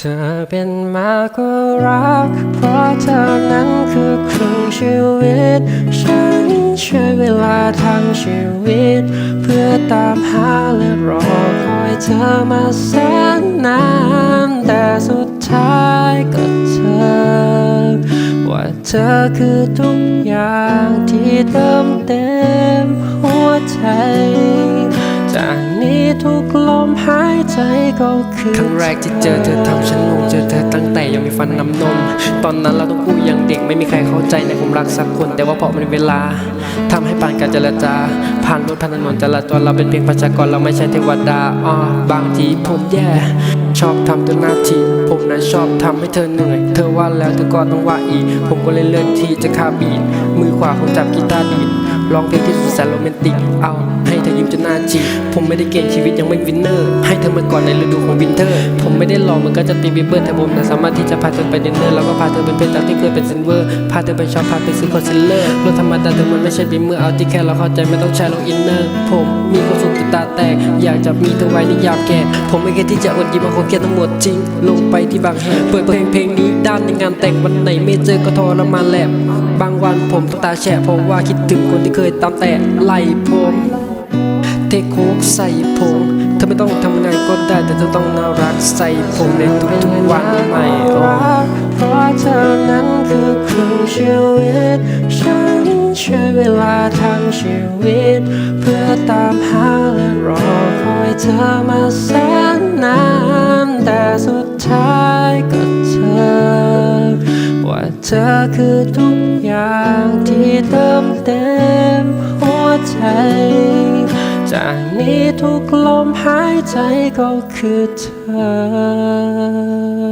เธอเป็นมาก็รัก เพราะเธอนั้นคือครึ่งชีวิต ฉันใช้เวลาทั้งชีวิต เพื่อตามหาและรอคอยเธอมาแสนนานแต่สุดท้ายก็เธอ ว่าเธอคือทุกอย่างที่เติมเต็มหัวใจ จากนี้ทุกลมหายใจก็คือครั้งแรกที่เจอเธอทำฉันงงเจอเธอตั้งแต่ยังมีฟันน้ำนม ตอนนั้นเราต้องกู้ยังเด็กไม่มีใครเข้าใจในความรักสักคน แต่ว่าพอมันเวลาทำให้ปานการเจรจา ผ่านรถผ่านถนนจราจรเราเป็นเพียงประชากรเราไม่ใช่เทวดาอ๋อบางทีผมแย่ ชอบทำตัวหน้าที่ผมนั้นชอบทำให้เธอเหนื่อย เธอว่าแล้วเธอก็ต้องว่าอีก ผมก็เลยเลือกที่จะคาบีดมือขวาผมจับกีตาร์ดีดร้องเพลงที่สุดแสนโรแมนติกเอาให้ ยิ้มจนหน้าจีบผมไม่ได้เก่งชีวิตยังไม่วินเนอร์ ให้เธอมาก่อนในฤดูของวินเทอร์ ผมไม่ได้หล่อเหมือนก็จะตีบีเบิร์แต่ผมน่ะสามารถที่จะพาเธอไปดินเนอร์แล้วก็พาเธอไปเป็นจากที่เคยเป็นซินเวอร์ พาเธอไปช็อปพาไปซื้อคอนซีลเลอร์รถธรรมดาแต่มันไม่ใช่บีเมอร์เอาที่แค่เราเข้าใจไม่ต้องใช้ลงอินเนอร์ ผมมีความสุขติดตาแตก อยากจะมีเธอไว้ในยามแก่ผมไม่เคยที่จะอดยิ้มเอาความเครียดทั้งหมดจริง ลงไปที่บางแห่งเปิดเพลงเพลงนี้ด้านในงานแต่งวันไหนไม่เจอก็ทรมานแหลบบางวันผมต้องตาแฉะเพราะว่าคิดถึงคนที่เคยตามแต่ไล่ผม เทโคกใส่ผมเธอไม่ต้องทำงานก็ได้ แต่เธอต้องน่ารักใส่ผมในทุกๆวันใหม่โอ้เพราะเธอนั้นคือครึ่งชีวิตฉันใช้เวลาทั้งชีวิต เพื่อตามหาและรอคอยเธอมาแสนนานแต่สุดท้ายก็เธอ ว่าเธอคือทุกอย่างที่เติมเต็มหัวใจ จากนี้ทุกลมหายใจก็คือเธอ